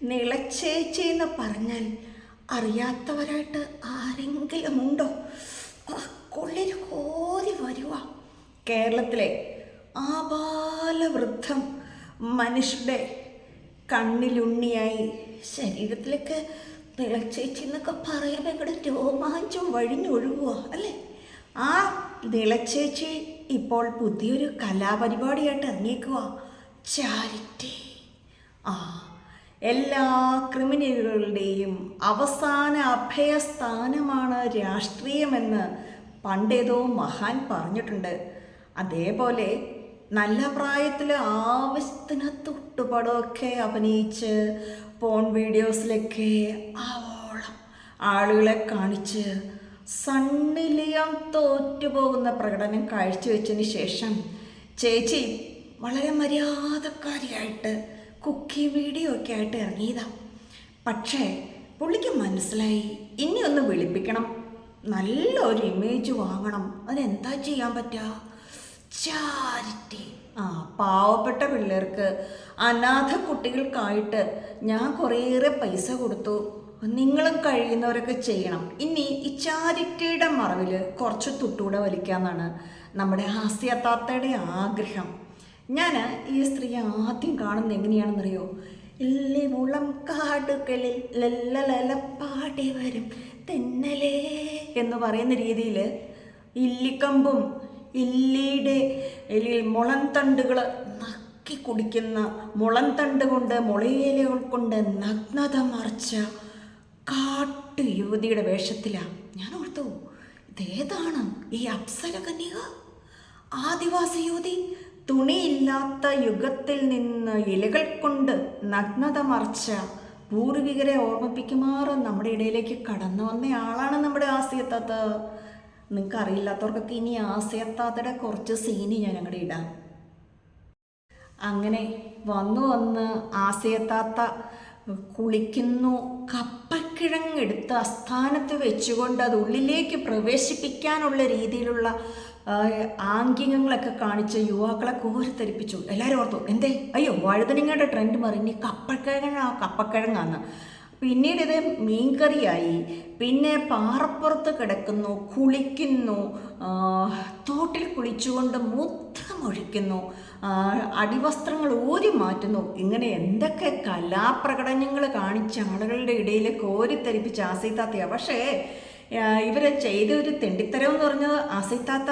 നിളച്ചേച്ചി എന്ന് പറഞ്ഞാൽ അറിയാത്തവരായിട്ട് ആരെങ്കിലും ഉണ്ടോ? ആ കൊള്ളിൽ കോരി വരുക കേരളത്തിലെ ആബാലവൃദ്ധം മനുഷ്യരുടെ കണ്ണിലുണ്ണിയായി ശരീരത്തിലേക്ക് നിളച്ചേച്ചി എന്നൊക്കെ പറയുമ്പോൾ ഇങ്ങോട്ട് രോമാഞ്ചം വഴിഞ്ഞൊഴുകുക അല്ലേ? ആ നിളച്ചേച്ചി ഇപ്പോൾ പുതിയൊരു കലാപരിപാടിയായിട്ട് ഇറങ്ങിയേക്കുക ചാരിറ്റി. ആ എല്ലാ ക്രിമിനലുകളുടെയും അവസാന അഭയസ്ഥാനമാണ് രാഷ്ട്രീയമെന്ന് പണ്ടേതോ മഹാൻ പറഞ്ഞിട്ടുണ്ട്. അതേപോലെ നല്ല പ്രായത്തിൽ ആവശ്യത്തിന് തൊട്ടുപടമൊക്കെ അഭിനയിച്ച് ഫോൺ വീഡിയോസിലൊക്കെ ആവോളം ആളുകളെ കാണിച്ച് സണ്ണിലിയം തോറ്റുപോകുന്ന പ്രകടനം കാഴ്ചവെച്ചതിന് ശേഷം ചേച്ചി വളരെ മര്യാദക്കാരിയായിട്ട് കുക്കി വീഡിയോ ഒക്കെ ആയിട്ട് ഇറങ്ങിയതാ. പക്ഷേ പുള്ളിക്ക് മനസ്സിലായി. ഇനി ഒന്ന് വിളിപ്പിക്കണം. നല്ലൊരു ഇമേജ് വാങ്ങണം. അതിനെന്താ ചെയ്യാൻ പറ്റുക ചാരിറ്റി. ആ പാവപ്പെട്ട പിള്ളേർക്ക് അനാഥ കുട്ടികൾക്കായിട്ട് ഞാൻ കുറേയേറെ പൈസ കൊടുത്തു. നിങ്ങളും കഴിയുന്നവരൊക്കെ ചെയ്യണം. ഇനി ഈ ചാരിറ്റിയുടെ മറവിൽ കുറച്ച് തുട്ടൂടെ വലിക്കാമെന്നാണ് നമ്മുടെ ഹാസ്യത്താത്തയുടെ ആഗ്രഹം. ഞാൻ ഈ സ്ത്രീയെ ആദ്യം കാണുന്നത് എങ്ങനെയാണെന്നറിയോ? ഇല്ലേ മുളം കാടുകളിൽ ലല്ലലല പാടി വരും തെന്നലേ എന്ന് പറയുന്ന രീതിയിൽ ഇല്ലിക്കമ്പും ഇല്ലിയുടെ ഇല്ലിൽ മുളന്തണ്ടുകൾ നക്കി കുടിക്കുന്ന മുളന്തണ്ട് കൊണ്ട് മുളയിലകൾ കൊണ്ട് നഗ്നത മറിച്ച കാട്ടു യുവതിയുടെ വേഷത്തിലാണ് ഞാൻ ഓർത്തു ഇതേതാണ് ഈ അപ്സര കന്യക ആദിവാസി യുവതി തുണിയില്ലാത്ത യുഗത്തിൽ നിന്ന് ഇലകൾ കൊണ്ട് നഗ്നത മറച്ച പൂർവികരെ ഓർമ്മിപ്പിക്കുമാറ് നമ്മുടെ ഇടയിലേക്ക് കടന്നു വന്ന ആളാണ് നമ്മുടെ ആസിയത്താത്ത. നിങ്ങൾക്ക് അറിയില്ലാത്തവർക്കൊക്കെ ഇനി ആസിയത്താത്തയുടെ കുറച്ച് സീന് ഞാൻ അങ്ങോട്ട് ഇടാം. അങ്ങനെ വന്നു വന്ന് ആസിയത്താത്ത കുളിക്കുന്നു. കപ്പക്കിഴങ്ങെടുത്ത് അസ്ഥാനത്ത് വെച്ചുകൊണ്ട് അത് ഉള്ളിലേക്ക് പ്രവേശിപ്പിക്കാനുള്ള രീതിയിലുള്ള ആംഗ്യങ്ങളൊക്കെ കാണിച്ച് യുവാക്കളെ കോരിത്തരിപ്പിച്ചു എല്ലാവരും ഓർത്തു എന്തേ? അയ്യോ വഴുതനങ്ങയുടെ ട്രെൻഡ് മാറി. ഇനി കപ്പക്കിഴങ്ങ കപ്പക്കിഴങ്ങാന്ന്. പിന്നീട് ഇത് മീൻകറിയായി. പിന്നെ പാറപ്പുറത്ത് കിടക്കുന്നു കുളിക്കുന്നു തോട്ടിൽ കുളിച്ചുകൊണ്ട് മൂത്രമൊഴിക്കുന്നു അടിവസ്ത്രങ്ങൾ ഊരി മാറ്റുന്നു. ഇങ്ങനെ എന്തൊക്കെ കലാപ്രകടനങ്ങൾ കാണിച്ച ആളുകളുടെ ഇടയിൽ കോരിത്തരിപ്പിച്ച ആസൈത്താത്തയാണ് പക്ഷേ ഇവർ ചെയ്ത ഒരു തെണ്ടിത്തരം എന്ന് പറഞ്ഞത് ആസൈത്താത്ത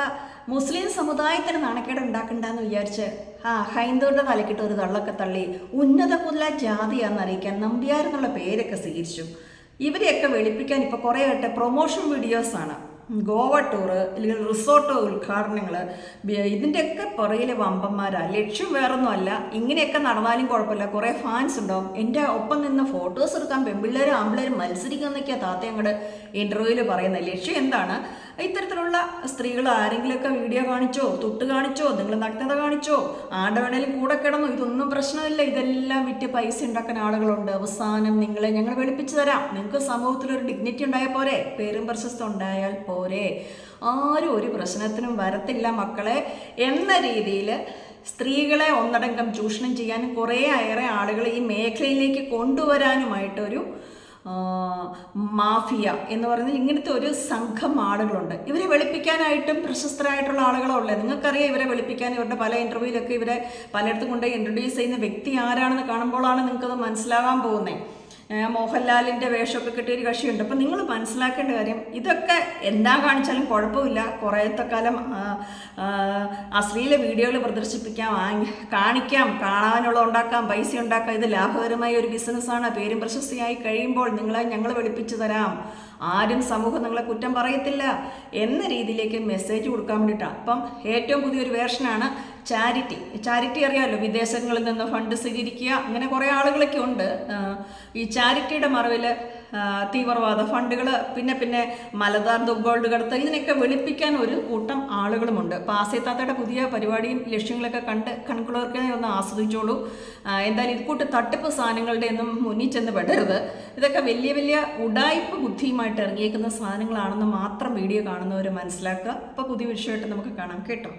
മുസ്ലിം സമുദായത്തിന് നാണക്കേട് ഉണ്ടാക്കണ്ടെന്ന് വിചാരിച്ച് ആ ഹൈന്ദവരുടെ തലക്കിട്ട് ഒരു തള്ളൊക്കെ തള്ളി ഉന്നത കുല ജാതിയാണെന്ന് അറിയിക്കാൻ നമ്പ്യാർ എന്നുള്ള പേരൊക്കെ സ്വീകരിച്ചു. ഇവരെയൊക്കെ വെളുപ്പിക്കാൻ ഇപ്പോൾ കുറേ ആയിട്ട് പ്രൊമോഷൻ വീഡിയോസാണ് ഗോവ ടൂറ് അല്ലെങ്കിൽ റിസോർട്ട് ഉദ്ഘാടനങ്ങൾ ഇതിന്റെയൊക്കെ പുറകിലെ വമ്പന്മാരാണ് ലക്ഷ്യം വേറൊന്നും അല്ല ഇങ്ങനെയൊക്കെ നടന്നാലും കുഴപ്പമില്ല. കുറേ ഫാൻസ് ഉണ്ടാവും. എന്റെ ഒപ്പം നിന്ന് ഫോട്ടോസ് എടുക്കാൻ പെൺപിള്ളേരും ആമ്പിള്ളേരും മത്സരിക്കുന്നൊക്കെയാണ് താത്ത അങ്ങോട്ട് ഇന്റർവ്യൂവിൽ പറയുന്നത്. ലക്ഷ്യം എന്താണ്? ഇത്തരത്തിലുള്ള സ്ത്രീകൾ ആരെങ്കിലുമൊക്കെ വീഡിയോ കാണിച്ചോ തൊട്ട് കാണിച്ചോ നിങ്ങൾ നഗ്നത കാണിച്ചോ ആടെ വേണേലും കൂടെ കിടന്നു ഇതൊന്നും പ്രശ്നമില്ല. ഇതെല്ലാം വിറ്റ് പൈസ ഉണ്ടാക്കുന്ന ആളുകളുണ്ട്. അവസാനം നിങ്ങളെ ഞങ്ങൾ വെളുപ്പിച്ചു തരാം. നിങ്ങൾക്ക് സമൂഹത്തിൽ ഒരു ഡിഗ്നിറ്റി ഉണ്ടായാൽ പോരെ. പേരും പ്രശസ്തം ഉണ്ടായാൽ പോരെ. ആരും ഒരു പ്രശ്നത്തിനും വരത്തില്ല മക്കളെ. എന്ന രീതിയിൽ സ്ത്രീകളെ ഒന്നടങ്കം ചൂഷണം ചെയ്യാനും കുറേ ഏറെ ആളുകൾ ഈ മേഖലയിലേക്ക് കൊണ്ടുവരാനുമായിട്ടൊരു മാഫിയ എന്ന് പറയുന്നത് ഇങ്ങനത്തെ ഒരു സംഘം ആളുകളുണ്ട്. ഇവരെ വെളുപ്പിക്കാനായിട്ടും പ്രശസ്തരായിട്ടുള്ള ആളുകളുള്ളത് നിങ്ങൾക്കറിയാം ഇവരെ വെളുപ്പിക്കാൻ ഇവരുടെ പല ഇന്റർവ്യൂവിലൊക്കെ ഇവരെ പലയിടത്തും കൊണ്ട് ഇൻട്രൊഡ്യൂസ് ചെയ്യുന്ന വ്യക്തി ആരാണെന്ന് കാണുമ്പോഴാണ് നിങ്ങൾക്കത് മനസ്സിലാകാൻ പോകുന്നത് മോഹൻലാലിന്റെ വേഷമൊക്കെ കിട്ടിയൊരു കക്ഷിയുണ്ട്. അപ്പം നിങ്ങൾ മനസ്സിലാക്കേണ്ട കാര്യം ഇതൊക്കെ എന്താ കാണിച്ചാലും കുഴപ്പമില്ല. കുറേത്തെ കാലം അശ്ലീല വീഡിയോകൾ പ്രദർശിപ്പിക്കാം കാണിക്കാം കാണാനുള്ള ഉണ്ടാക്കാം പൈസ ഉണ്ടാക്കാം. ഇത് ലാഭകരമായ ഒരു ബിസിനസ്സാണ്. പേരും പ്രശസ്തിയായി കഴിയുമ്പോൾ നിങ്ങളെ ഞങ്ങൾ വെളുപ്പിച്ചു തരാം. ആരും സമൂഹം നിങ്ങളെ കുറ്റം പറയത്തില്ല എന്ന രീതിയിലേക്ക് മെസ്സേജ് കൊടുക്കാൻ വേണ്ടിയിട്ടാണ്. അപ്പം ഏറ്റവും പുതിയൊരു വേർഷനാണ് ചാരിറ്റി ചാരിറ്റി അറിയാമല്ലോ വിദേശങ്ങളിൽ നിന്ന് ഫണ്ട് സ്വീകരിക്കുക അങ്ങനെ കുറേ ആളുകളൊക്കെ ഉണ്ട്. ഈ ചാരിറ്റിയുടെ മറവിൽ തീവ്രവാദ ഫണ്ടുകൾ പിന്നെ പിന്നെ മലബാർ ഗോൾഡ് കടത്ത് ഇതിനൊക്കെ വെളുപ്പിക്കാൻ ഒരു കൂട്ടം ആളുകളുമുണ്ട്. അപ്പോൾ ആസയത്താത്തയുടെ പുതിയ പരിപാടിയും ലക്ഷ്യങ്ങളൊക്കെ കണ്ട് കണക്കുള്ളവർക്ക് ഒന്ന് ആസ്വദിച്ചോളൂ. എന്തായാലും ഇക്കൂട്ട് തട്ടിപ്പ് സാധനങ്ങളുടെ ഒന്നും മുന്നിൽ ചെന്ന് പെടരുത്. ഇതൊക്കെ വലിയ വലിയ ഉടായ്പ ബുദ്ധിയുമായിട്ട് ഇറങ്ങിയേക്കുന്ന സാധനങ്ങളാണെന്ന് മാത്രം വീഡിയോ കാണുന്നവർ മനസ്സിലാക്കുക. അപ്പോൾ പുതിയ വിഷയമായിട്ട് നമുക്ക് കാണാം. കേട്ടോ?